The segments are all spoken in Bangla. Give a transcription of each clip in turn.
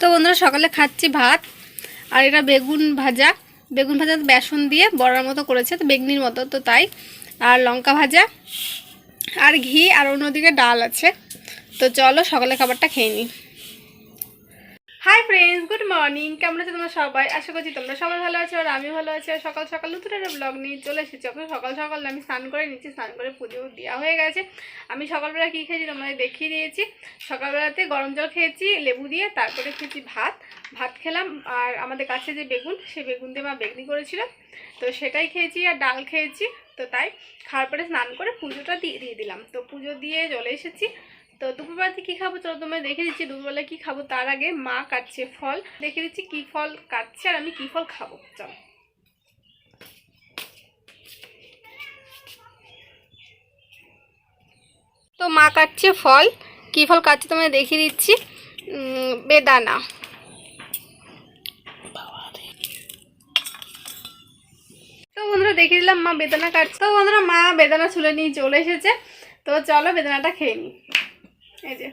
তো বন্ধুরা সকালে খাচ্ছি ভাত, আর এটা বেগুন ভাজা। বেগুন ভাজা বেসন দিয়ে বড়ার মতো করেছে, তো বেগনির মতো, তো তাই। আর লঙ্কা ভাজা, আর ঘি, আর অন্যদিকে ডাল আছে। তো চলো সকালে খাবারটা খেয়ে নিই। হাই ফ্রেন্ডস গুড মর্নিং কেমন আছো তোমরা সবাই? আশা করছি তোমরা সবাই ভালো আছো আর আমি ভালো আছি। আর সকাল সকাল একটা ব্লগ নিয়ে চলে এসেছি। আপনার সকাল সকাল আমি স্নান করে নিচ্ছি। স্নান করে পুজো দেওয়া হয়ে গেছে। আমি সকালবেলা কী খেয়েছি তোমাদের দেখিয়ে দিয়েছি। সকালবেলাতে গরম জল খেয়েছি, লেবু দিয়ে তারপরে খেয়েছি ভাত। ভাত খেলাম আর আমাদের কাছে যে বেগুন, সেই বেগুন দিয়ে মা বেগনি করেছিল। তো সেটাই খেয়েছি আর ডাল খেয়েছি। তো তাই খাওয়ার পরে স্নান করে পুজোটা দিয়ে দিয়ে দিলাম। তো পুজো দিয়ে চলে এসেছি। তো দুপুরবেলাতে কী খাব? চলো তোমায় দেখে দিচ্ছি। দুপুরবেলা কী খাব? তার আগে মা কাটছে ফল। দেখে দিচ্ছি কী ফল কাটছে আর আমি কী ফল খাব? চলো। তো মা কাটছে ফল। কী ফল কাটছে তোমায় দেখিয়ে দিচ্ছি। বেদানা। তো বন্ধুরা দেখিয়ে দিলাম মা বেদানা কাটছে। তো বন্ধুরা মা বেদানা ছুলে নিয়ে চলে এসেছে। তো চলো বেদানাটা খেয়ে নিই। এই যে।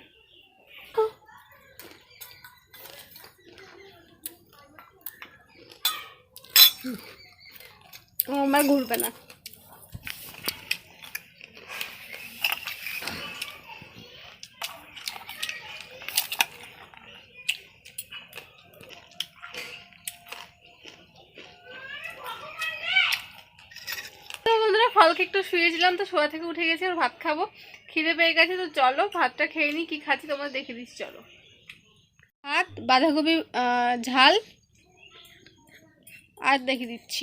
আমার ঘুরবে না তো বন্ধুরা ফলকে একটু শুয়েছিলাম তো, শোয়া থেকে উঠে গেছি আর ভাত খাব। খিদে পেয়ে গেছে তো চলো, ভাতটা খেয়ে নিই, কী খাচ্ছি তোমার দেখে দিচ্ছি, চলো। ভাত বাঁধাকপি ঝাল, আর দেখে দিচ্ছি।